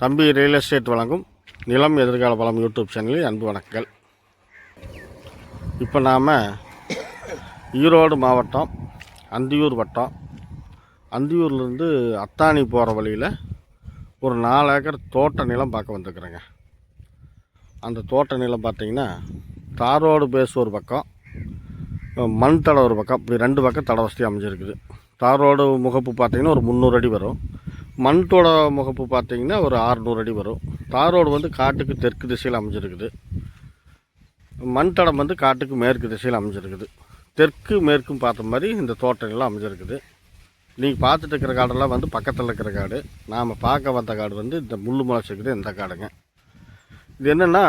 தம்பி real estate வழங்கும் நிலம் எதிர்கால பலம் யூடியூப் சேனலில் அன்பு வணக்கங்கள். இப்போ நாம் ஈரோடு மாவட்டம் அந்தியூர் வட்டம். அந்தியூர்லேருந்து அத்தானி போகிற வழியில் ஒரு நாலு ஏக்கர் தோட்ட நிலம் பார்க்க வந்துருக்குறேங்க. அந்த தோட்ட நிலம் பார்த்தீங்கன்னா தாரோடு பேஸ் ஒரு பக்கம் மண் தடை ஒரு பக்கம் இப்படி ரெண்டு பக்கம் தடை வசதி அமைஞ்சிருக்குது. தாரோடு முகப்பு பார்த்தீங்கன்னா ஒரு முந்நூறு அடி வரும். மண்தோட முகப்பு பார்த்தீங்கன்னா ஒரு ஆறுநூறு அடி வரும். தாரோடு வந்து காட்டுக்கு தெற்கு திசையில் அமைஞ்சிருக்குது. மண் தடம் வந்து காட்டுக்கு மேற்கு திசையில் அமைஞ்சிருக்குது. தெற்கு மேற்கும் பார்த்த மாதிரி இந்த தோட்டங்கள்லாம் அமைஞ்சிருக்குது. நீங்கள் பார்த்துட்டு இருக்கிற காடெல்லாம் வந்து பக்கத்தில் இருக்கிற காடு. நாம் பார்க்க வந்த காடு வந்து இந்த முள் முளைச்சிருக்குது இந்த காடுங்க. இது என்னென்னா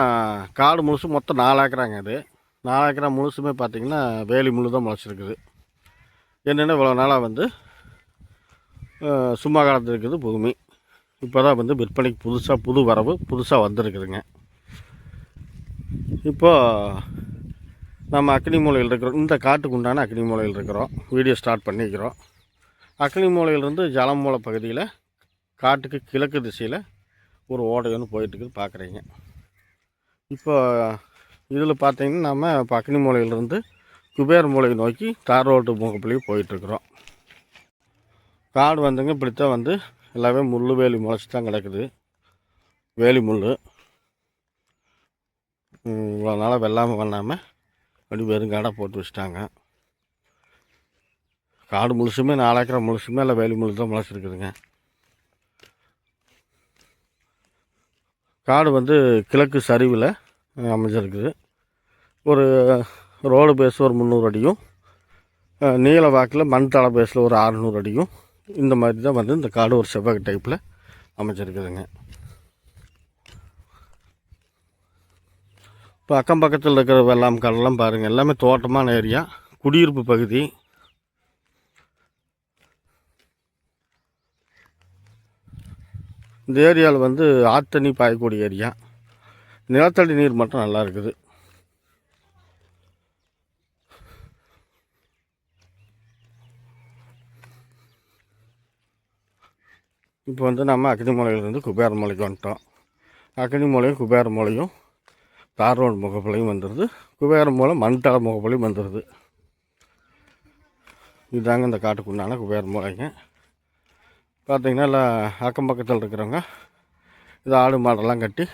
காடு முழுசு மொத்தம் நாலு ஏக்கராங்க அது. நாலு ஏக்கரா முழுசுமே பார்த்தீங்கன்னா வேலி முழு தான் முளைச்சிருக்குது. என்னென்னா இவ்வளோ நாளாக வந்து சும்மா காலத்தில் இருக்குது பூமி இப்போ தான் வந்து விற்பனைக்கு புதுசாக புது வரவு புதுசாக வந்திருக்குதுங்க. இப்போ நம்ம அக்னி மூலையில் இருக்கிறோம். இந்த காட்டுக்கு உண்டான அக்னி மூலையில் இருக்கிறோம். வீடியோ ஸ்டார்ட் பண்ணிக்கிறோம். அக்னி மூலையிலிருந்து ஜலமூலை பகுதியில் காட்டுக்கு கிழக்கு திசையில் ஒரு ஓடை ஒன்று போயிட்டுருக்குது பார்க்குறீங்க இப்போ இதில் பார்த்தீங்கன்னா நம்ம இப்போ அக்னி மூலையிலிருந்து குபேர் மூலையை நோக்கி தார் ரோட்டு முகப்புலேயும் போயிட்டுருக்குறோம். காடு வந்துங்க இப்படித்தான் வந்து எல்லாமே முள் வேலி முளைச்சி தான் கிடக்குது. வேலி முள் இவ்வளோ நாளாக வெள்ளாமல் பண்ணாமல் அப்படி வெறும் காடாக போட்டு வச்சுட்டாங்க. காடு முழுசுமே நாலு ஏக்கரை முழுசுமே எல்லாம் வேலி முள் தான் முளைச்சிருக்குதுங்க. காடு வந்து கிழக்கு சரிவில் அமைஞ்சிருக்குது. ஒரு ரோடு பேஸ் ஒரு முந்நூறு அடியும் நீல வாக்கில் மண் தலை பேஸில் ஒரு அறநூறு அடியும். இந்த மாதிரி தான் வந்து இந்த காடு ஒரு செவ்வக டைப்பில் அமைச்சிருக்குதுங்க இப்போ அக்கம் பக்கத்தில் இருக்கிற வெள்ளாம் காடெல்லாம் பாருங்கள் எல்லாமே தோட்டமான ஏரியா குடியிருப்பு பகுதி. இந்த ஏரியாவில் வந்து ஆத்தண்ணி பாயக்கூடிய ஏரியா நிலத்தடி நீர் மட்டும் நல்லா இருக்குது. இப்போ வந்து நம்ம அக்னிமலையிலேருந்து குபேரமலைக்கு வந்துட்டோம். அக்னிமலையும் குபேரமலையும் தார் ரோடு முகப்பிலையும் வந்துடுது குபேரமலை மண்தள முகப்பிலையும் வந்துடுது இதுதாங்க இந்த காட்டுக்குண்டான குபேரமலைங்க பார்த்திங்கன்னா எல்லாம் அக்கம் பக்கத்தில் இருக்கிறவங்க இது ஆடு மாடெல்லாம் கட்டி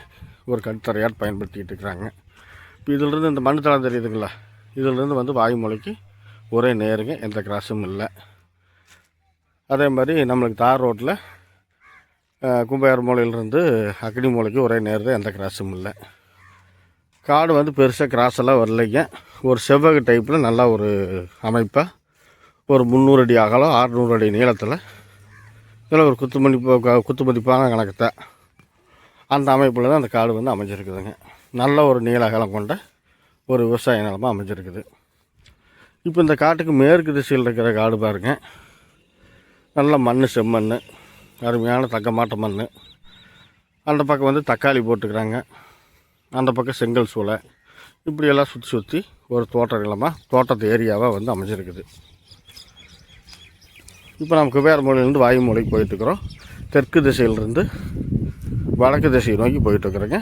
ஒரு கட்டுத்தரையாட் பயன்படுத்திக்கிட்டு இருக்கிறாங்க. இப்போ இதிலிருந்து இந்த மண் தளம் தெரியுதுங்களா? இதிலிருந்து வந்து வாயுமலைக்கு ஒரே நேருங்க எந்த கிராஸும் இல்லை. அதே மாதிரி நம்மளுக்கு தார் ரோட்டில் கும்பையார் மூலையிலிருந்து அக்னி மூலைக்கு ஒரே நேரத்தில் எந்த கிராஸும் இல்லை. காடு வந்து பெருசாக கிராஸ் எல்லாம் வரலைங்க. ஒரு செவ்வக டைப்பில் நல்லா ஒரு அமைப்பாக ஒரு முந்நூறு அடி அகலம் ஆறுநூறு அடி நீளத்தில். இதில் ஒரு குத்துமணி குத்துமதிப்பான கணக்கத்தை அந்த அமைப்பில் தான் அந்த காடு வந்து அமைஞ்சிருக்குதுங்க. நல்ல ஒரு நீள அகலம் கொண்ட ஒரு விவசாய நிலமாக அமைஞ்சிருக்குது. இப்போ இந்த காட்டுக்கு மேற்கு திசையில் இருக்கிற காடு பாருங்க. நல்ல மண் செம்மண் அருமையான தக்கமாட்ட மண். அந்த பக்கம் வந்து தக்காளி போட்டுக்கிறாங்க. அந்த பக்கம் செங்கல் சூளை. இப்படியெல்லாம் சுற்றி சுற்றி ஒரு தோட்ட நிலமாக தோட்டத்து ஏரியாவாக வந்து அமைஞ்சிருக்குது. இப்போ நம்ம குபேரமலையிலேருந்து வாயுமலைக்கு போயிட்டுருக்குறோம். தெற்கு திசையிலிருந்து வடக்கு திசையை நோக்கி போயிட்டுருக்குறோங்க.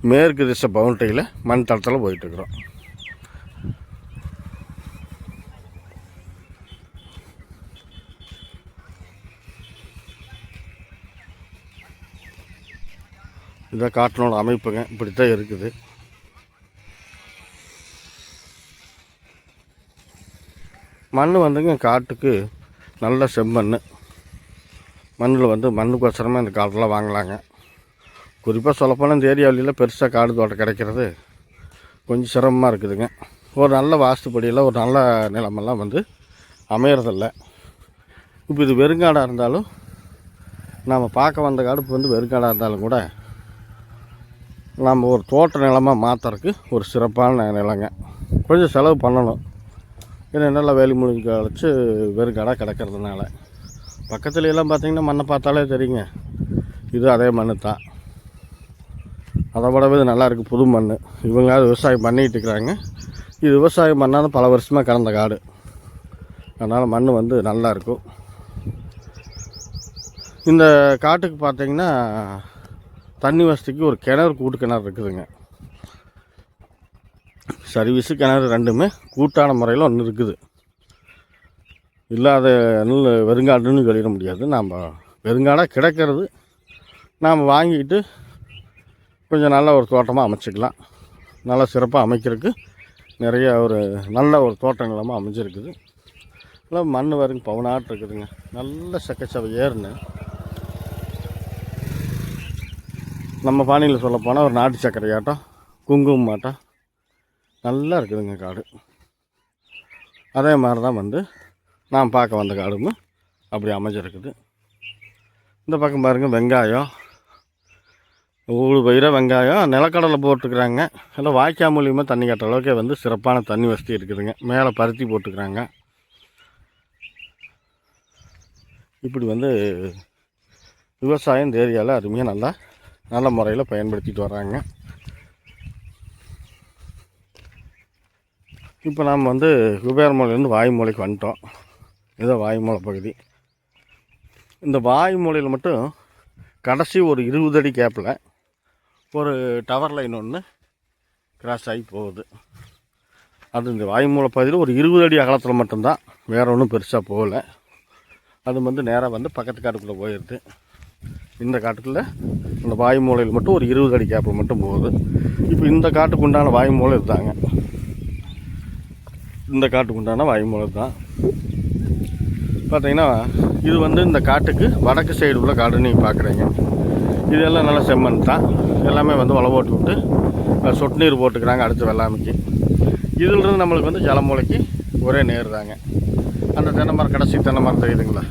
மேற்கு திசை பவுண்டரியில் மண் தளத்தில் போயிட்டுருக்குறோம். இதான் காட்டினோட அமைப்புங்க. இப்படி தான் இருக்குது. மண் வந்துங்க காட்டுக்கு நல்ல செம்மண் மண்ணில் வந்து மண்ணுக்கோசரமாக இந்த காட்டெல்லாம் வாங்கலாங்க. குறிப்பாக சொல்லப்போனால் இந்த ஏரியாவிலாம் பெருசாக காடு தோட்டம் கிடைக்கிறது கொஞ்சம் சிரமமாக இருக்குதுங்க. ஒரு நல்ல வாஸ்துப்படியில் ஒரு நல்ல நிலமெல்லாம் வந்து அமையறதில்ல. இப்போ இது வெறுங்காடாக இருந்தாலும் நாம் பார்க்க வந்த காடு இப்போ வந்து வெறுங்காடாக இருந்தாலும் கூட நாம் ஒரு தோட்ட நிலமாக மாற்றுறதுக்கு ஒரு சிறப்பான நிலங்க. கொஞ்சம் செலவு பண்ணணும். ஏன்னா நல்லா வேலி முடிஞ்சு கழிச்சு வெறுங்காடாக கிடக்கிறதுனால. பக்கத்துல எல்லாம் பார்த்தீங்கன்னா மண்ணை பார்த்தாலே தெரியுங்க. இது அதே மண் தான். அதை விடவே இது நல்லாயிருக்கு புது மண் இவங்களாவது விவசாயம் பண்ணிக்கிட்டு இருக்கிறாங்க. இது விவசாயம் பண்ணாலும் பல வருஷமாக கடந்த காடு. அதனால் மண் வந்து நல்லா இருக்கும். இந்த காட்டுக்கு பார்த்தீங்கன்னா தண்ணி வசதிக்கு ஒரு கிணறு கூட்டு கிணறு இருக்குதுங்க. சர்வீஸு கிணறு ரெண்டுமே கூட்டான முறையில் ஒன்று இருக்குது. இல்லாத நெல் வெறுங்காடுன்னு சொல்லிட முடியாது. நாம் வெறுங்காடாக கிடக்கிறது நாம் வாங்கிட்டு கொஞ்சம் நல்ல ஒரு தோட்டமாக அமைச்சிக்கலாம். நல்லா சிறப்பாக அமைக்கிறதுக்கு நிறைய ஒரு நல்ல ஒரு தோட்ட நிலமாக அமைஞ்சிருக்குது. நல்லா மண் வரைங்க பவுனாட்டு இருக்குதுங்க. நல்ல சக்கச்சவை ஏறுன்னு. நம்ம பாணியில் சொல்ல போனால் ஒரு நாட்டு சர்க்கரையாட்டம் குங்குமம் மாட்டம் நல்லா இருக்குதுங்க காடு. அதே மாதிரி தான் வந்து நான் பார்க்க வந்த காடும் அப்படி அமைஞ்சிருக்குது. இந்த பக்கம் பாருங்கள் வெங்காயம். ஊடு பயிர வெங்காயம். நிலக்கடலை போட்டுக்கிறாங்க. எல்லாம் வாய்க்கா மூலியமாக தண்ணி கட்டுற அளவுக்கு வந்து சிறப்பான தண்ணி வசதி இருக்குதுங்க. மேலே பருத்தி போட்டுக்கிறாங்க. இப்படி வந்து விவசாயம் இந்த ஏரியாவில் அருமையாக நல்லா நல்ல முறையில் பயன்படுத்திட்டு வராங்க. இப்போ நாம் வந்து குபேரமலையிலேருந்து வாய்மூலைக்கு வந்துட்டோம். இதுதான் வாய்மூலை பகுதி. இந்த வாய்மூலையில் மட்டும் கடைசி ஒரு இருபது அடி கேப்பில் ஒரு டவர் லைன் ஒன்று கிராஸ் ஆகி போகுது. அது இந்த வாய்மூலை பகுதியில் ஒரு இருபது அடி அகலத்தில் மட்டும்தான். வேறு ஒன்றும் பெருசாக போகல. அது வந்து நேராக வந்து பக்கத்து காட்டுக்குள்ளே போயிடுது இந்த காட்டுக்குள்ளே அந்த வாய் மூலையில் மட்டும் ஒரு இருபது அடி கேப்பில் மட்டும் போகுது. இப்போ இந்த காட்டுக்கு உண்டான வாய் மூலை இதுதாங்க இந்த காட்டுக்கு உண்டான வாய் மூலை தான். பார்த்தீங்கன்னா இது வந்து இந்த காட்டுக்கு வடக்கு சைடு உள்ள காடு நீங்கள் பார்க்குறீங்க இதெல்லாம் நல்லா செம்மண் தான். எல்லாமே வந்து வள போட்டு விட்டு சொட்டு நீர் போட்டுக்கிறாங்க அடுத்த வெள்ளாமைக்கு. இதிலிருந்து நம்மளுக்கு வந்து ஜலமூலைக்கு ஒரே நேர் தாங்க. அந்த தென்னை மரம் கடைசி தென்னை மரம் தெரியுதுங்களா?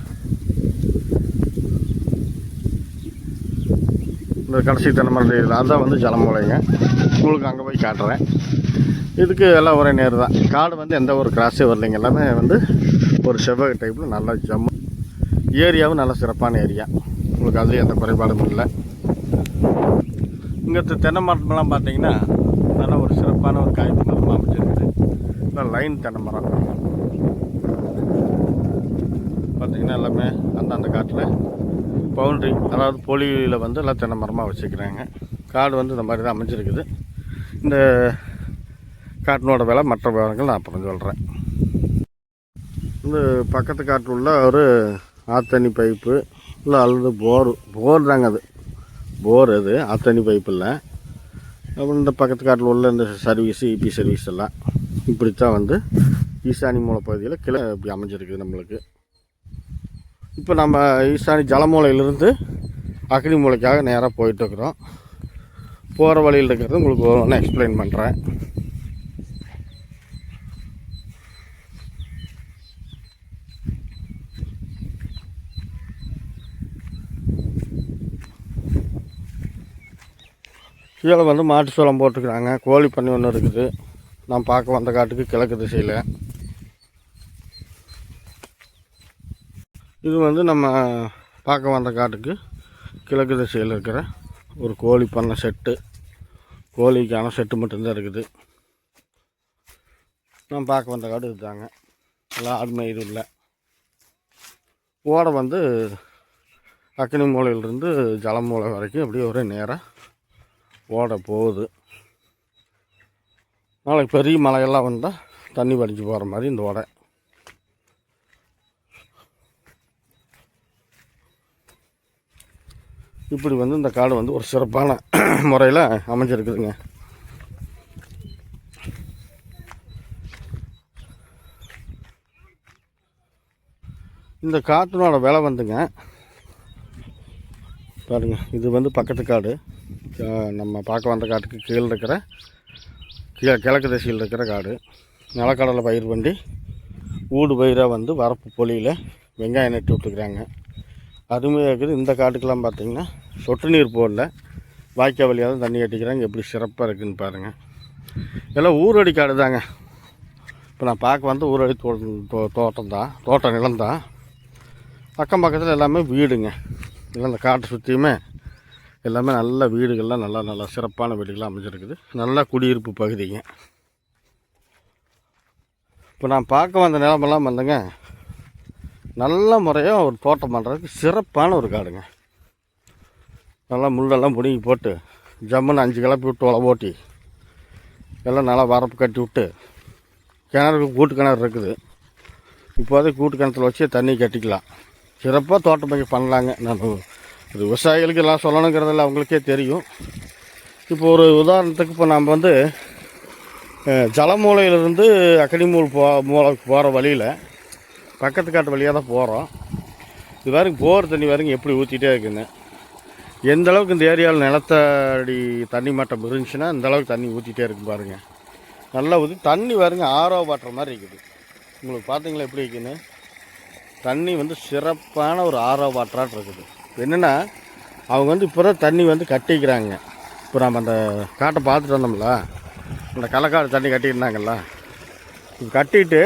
இந்த கடைசி தென்னை அதுதான் வந்து ஜலமூலைங்க. உங்களுக்கு அங்கே போய் காட்டுறேன். இதுக்கு எல்லாம் ஒரே நேர் தான். காடு வந்து எந்த ஒரு கிராஸே வரலைங்க. எல்லாமே வந்து ஒரு செவ்வக டைப்பில் நல்லா ஜம்மு. ஏரியாவும் நல்ல சிறப்பான ஏரியா. உங்களுக்கு அதுலேயும் எந்த குறைபாடும் இல்லை. இங்கே தென்னை மரம்லாம் பார்த்தீங்கன்னா நல்ல ஒரு சிறப்பான ஒரு காய்ப்பு மரமாக அமைச்சிருக்குது நல்லா லைன் தென்னை மரம் பார்த்தீங்கன்னா எல்லாமே அந்தந்த காட்டில் பவுண்ட்ரி அதாவது பொலியில் வந்து எல்லாம் தென்னை மரமாக வச்சுக்கிறாங்க. காடு வந்து இந்த மாதிரி தான் அமைஞ்சிருக்குது. இந்த காட்டினோட விலை மற்ற விவரங்கள் நான் அப்புறம் சொல்கிறேன் இந்த பக்கத்து காட்டில் உள்ள ஒரு ஆத்தண்ணி பைப்பு இல்லை அல்லது போர் போர் தாங்க அது. போர் அது ஆத்தண்ணி பைப்பு இல்லை. அப்புறம் இந்த பக்கத்து காட்டில் உள்ள இந்த சர்வீஸு இபி சர்வீஸ் எல்லாம் இப்படித்தான் வந்து ஈசானி மூலப்பகுதியில் கிளை இப்படி அமைஞ்சிருக்குது நம்மளுக்கு. இப்போ நம்ம ஈசானி ஜலமூலையிலிருந்து அக்னி மூலைக்காக நேராக போயிட்டுருக்குறோம். போகிற வழியில் இருக்கிறது உங்களுக்கு ஒன்று எக்ஸ்பிளைன் பண்ணுறேன் கீழே வந்து மாட்டு சோளம் போட்டுக்கிறாங்க. கோழி பண்ணி ஒன்று இருக்குது. நான் பார்க்க வந்த காட்டுக்கு கிழக்கு திசையில். இது வந்து நம்ம பார்க்க வந்த காட்டுக்கு கிழக்கு திசையில் இருக்கிற ஒரு கோழி பண்ணை செட்டு. கோழிக்கான செட்டு மட்டும்தான் இருக்குது. நான் பார்க்க வந்த காடு இதுதாங்க. எல்லாம் ஆடுமை இது இல்லை ஓடை வந்து அக்னி மூலையிலிருந்து ஜலமூலை வரைக்கும் அப்படியே ஒரே நேராக ஓடை போகுது. நாளைக்கு பெரிய மழையெல்லாம் வந்தால் தண்ணி வடிஞ்சு போகிற மாதிரி இந்த ஓடை. இப்படி வந்து இந்த காடு வந்து ஒரு சிறப்பான முறையில் அமைஞ்சிருக்குதுங்க. இந்த காட்டினோட விலை வந்துங்க. பாருங்க இது வந்து பக்கத்து காடு. நம்ம பார்க்க வந்த காட்டுக்கு கீழே இருக்கிற கீழே கிழக்கு திசையில் இருக்கிற காடு. நிலக்கடலை பயிர் பண்ணி ஊடு பயிராக வந்து வரப்பு பொலியில் வெங்காயம் நட்டு விட்டுக்கிறாங்க அருமையாக இருக்குது. இந்த காட்டுக்கெல்லாம் பார்த்திங்கன்னா சொட்டு நீர் போடல. வாய்க்கால் வழியாக தான் தண்ணி கட்டிக்கிறாங்க. எப்படி சிறப்பாக இருக்குதுன்னு பாருங்கள் எல்லாம் ஊரடி காடு தாங்க. இப்போ நான் பார்க்க வந்து ஊரடி தோ தோ- தோட்டம் தான். தோட்டம் நிலம் தான். அக்கம் பக்கத்தில் எல்லாமே வீடுங்க. எல்லாம் இந்த காட்டை சுற்றியுமே எல்லாமே நல்ல வீடுகள்லாம் நல்லா நல்லா சிறப்பான வீடுகள்லாம் அமைஞ்சிருக்குது. நல்லா குடியிருப்பு பகுதிங்க. இப்போ நான் பார்க்க வந்த நிலமெல்லாம் வந்துங்க நல்ல முறையாக ஒரு தோட்டம் பண்ணுறதுக்கு சிறப்பான ஒரு காடுங்க. நல்லா முள்ளெல்லாம் பிடுங்கி போட்டு ஜம்முன்னு அஞ்சு கிளப்பி விட்டு உழவு ஓட்டி எல்லாம் நல்லா வரப்பு கட்டி விட்டு கிணறு கூட்டு கிணறு இருக்குது. இப்போதைக்கு கூட்டு கிணத்துல வச்சு தண்ணி கட்டிக்கலாம். சிறப்பாக தோட்டமைக்க பண்ணலாங்க. நான் இது விவசாயிகளுக்கு எல்லாம் சொல்லணுங்கிறதில்ல அவங்களுக்கே தெரியும். இப்போ ஒரு உதாரணத்துக்கு இப்போ நம்ம வந்து ஜலமூலையிலேருந்து ஜலமூலையிலிருந்து அக்கடிமூல் போ மூளைக்கு போகிற வழியில் பக்கத்து காட்டு வழியாக தான் போகிறோம் இது வரைக்கும் போர் தண்ணி வரைக்கும் எப்படி ஊற்றிட்டே இருக்குங்க எந்த அளவுக்கு இந்த ஏரியாவில் நிலத்தடி தண்ணி மட்டம் இருந்துச்சுன்னா இந்த அளவுக்கு தண்ணி ஊற்றிட்டே இருக்கும் பாருங்கள் நல்லா ஊற்றி தண்ணி பாருங்க ஆரோ பாட்டுற மாதிரி இருக்குது. உங்களுக்கு பார்த்தீங்களா எப்படி இருக்குன்னு? தண்ணி வந்து சிறப்பான ஒரு ஆரோ வாட்டராட்டு இருக்குது. என்னென்னா அவங்க வந்து இப்போ தான் தண்ணி வந்து கட்டிக்கிறாங்க. இப்போ நம்ம அந்த காட்டை பார்த்துட்டு வந்தோம்ல அந்த கலக்காடு தண்ணி கட்டியிருந்தாங்கல்ல கட்டிட்டு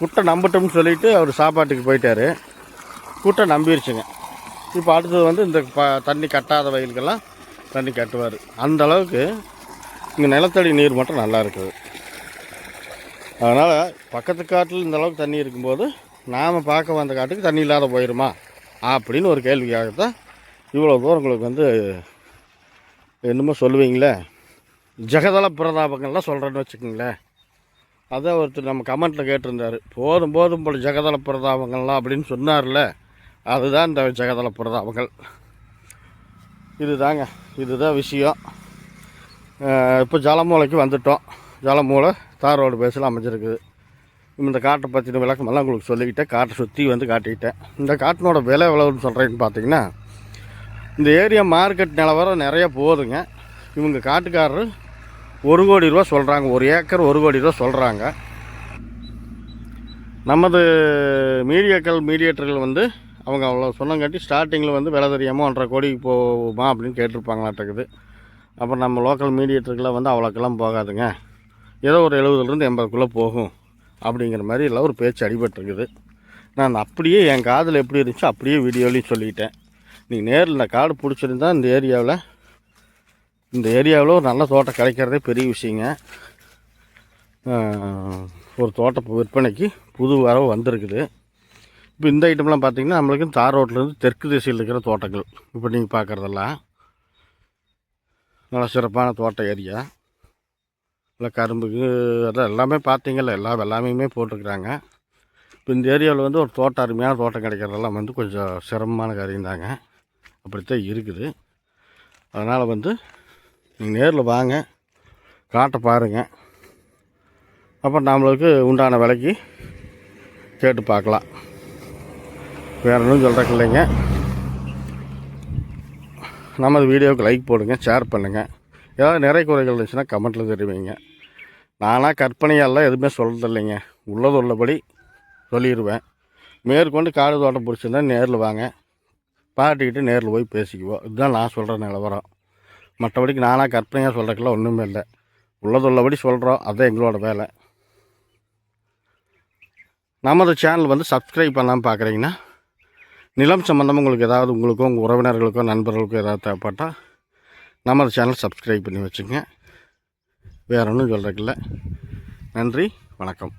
குட்டை நம்பட்டோம்னு சொல்லிட்டு அவர் சாப்பாட்டுக்கு போயிட்டார். குட்டை நம்பிருச்சுங்க. இப்போ அடுத்தது வந்து இந்த ப தண்ணி கட்டாத வயலுக்கெல்லாம் தண்ணி கட்டுவார். அந்த அளவுக்கு இங்கே நிலத்தடி நீர் மட்டும் நல்லா இருக்குது. அதனால் பக்கத்து காட்டில் இந்த அளவுக்கு தண்ணி இருக்கும்போது நாம் பார்க்க வந்த காட்டுக்கு தண்ணி இல்லாத போயிடுமா அப்படின்னு ஒரு கேள்விக்காகத்தான் இவ்வளோ தூரம் உங்களுக்கு வந்து என்னமோ சொல்லுவீங்களே. ஜெகதள பிரதாபங்கள்லாம் சொல்கிறேன்னு வச்சுக்கோங்களேன். அதான் ஒருத்தர் நம்ம கமெண்ட்டில் கேட்டிருந்தாரு. போதும் போதும் போல ஜெகதள பிரதாபங்கள்லாம் அப்படின்னு சொன்னார்ல. அதுதான் இந்த ஜெகதள பிரதாபங்கள் இதுதாங்க இதுதான் விஷயம். இப்போ ஜலமூலைக்கு வந்துட்டோம். ஜலமூலை தார் ரோடு பேஸில் அமைஞ்சிருக்குது. இந்த காட்டை பற்றின விளக்கமெல்லாம் உங்களுக்கு சொல்லிக்கிட்டேன். காட்டை சுற்றி வந்து காட்டிக்கிட்டேன். இந்த காட்டினோட விலை எவ்வளோன்னு சொல்கிறேன்னு பார்த்தீங்கன்னா இந்த ஏரியா மார்க்கெட் நிலவரம் நிறைய போகுதுங்க. இவங்க காட்டுக்காரரு ஒரு கோடி ரூபா சொல்கிறாங்க ஒரு ஏக்கர் ஒரு கோடி ரூபா சொல்கிறாங்க நமது மீடியாக்கள் மீடியேட்டர்கள் வந்து அவங்க அவ்வளோ சொன்னங்காட்டி ஸ்டார்டிங்கில் வந்து விலை தெரியாமல் ஒன்றரை கோடிக்கு போகுமா அப்படின்னு கேட்டிருப்பாங்களாட்டக்குது அப்புறம் நம்ம லோக்கல் மீடியேட்டருக்கெல்லாம் வந்து அவ்வளோக்கெல்லாம் போகாதுங்க. ஏதோ ஒரு எழுபதுலேருந்து எண்பதுக்குள்ளே போகும் அப்படிங்கிற மாதிரி எல்லாம் ஒரு பேச்சு அடிபட்டுருக்குது. நான் அப்படியே என் காதில் எப்படி இருந்துச்சோ அப்படியே வீடியோலையும் சொல்லிட்டேன். நீங்கள் நேரில் இந்த காடு பிடிச்சிருந்தா இந்த ஏரியாவில் இந்த ஏரியாவில் ஒரு நல்ல தோட்டம் கிடைக்கிறதே பெரிய விஷயங்க. ஒரு தோட்ட விற்பனைக்கு புது வரவு வந்திருக்குது. இப்போ இந்த ஐட்டம்லாம் பார்த்தீங்கன்னா நம்மளுக்கு தார் ரோட்லேருந்து தெற்கு திசையில் இருக்கிற தோட்டங்கள். இப்போ நீங்கள் பார்க்குறதெல்லாம் நல்லா சிறப்பான தோட்ட ஏரியா. இல்லை கரும்புக்கு அதான் எல்லாமே பார்த்தீங்கல்ல எல்லா எல்லாமே போட்டிருக்கிறாங்க. இப்போ இந்த ஏரியாவில் வந்து ஒரு தோட்டம் அருமையான தோட்டம் கிடைக்கிறதெல்லாம் வந்து கொஞ்சம் சிரமமான காரியம் தாங்க. அப்படித்தான் இருக்குது. அதனால் வந்து நீங்கள் நேரில் வாங்க காட்டை பாருங்கள் அப்போ நம்மளுக்கு உண்டான விலைக்கு கேட்டு பார்க்கலாம். வேறு ஒன்றும் சொல்கிறக்கு இல்லைங்க நமது வீடியோவுக்கு லைக் போடுங்க ஷேர் பண்ணுங்கள் ஏதாவது நிறை குறைகள் இருந்துச்சுன்னா கமெண்ட்டில் தெரிவிங்க. நானாக கற்பனையெல்லாம் எதுவுமே சொல்கிறது இல்லைங்க. உள்ளது உள்ளபடி சொல்லிடுவேன் மேற்கொண்டு காடு தோட்டம் பிடிச்சிருந்தா நேரில் வாங்க. பாட்டிக்கிட்டு நேரில் போய் பேசிக்குவோம். இதுதான் நான் சொல்கிற நிலவரம். மற்றபடிக்கு நானாக கற்பனையாக சொல்கிறதுக்கெல்லாம் ஒன்றுமே இல்லை. உள்ளது உள்ளபடி சொல்கிறோம் அதுதான் எங்களோட வேலை. நமது சேனல் வந்து சப்ஸ்கிரைப் பண்ணாமல் பார்க்குறீங்கன்னா நிலம் சம்மந்தமாக உங்களுக்கு ஏதாவது உங்களுக்கோ உங்கள் உறவினர்களுக்கோ நண்பர்களுக்கோ ஏதாவது தேவைப்பட்டால் நமது சேனல் சப்ஸ்கிரைப் பண்ணி வச்சுங்க வேற ஒன்றும் சொல்கிறதுக்கில்ல நன்றி வணக்கம்.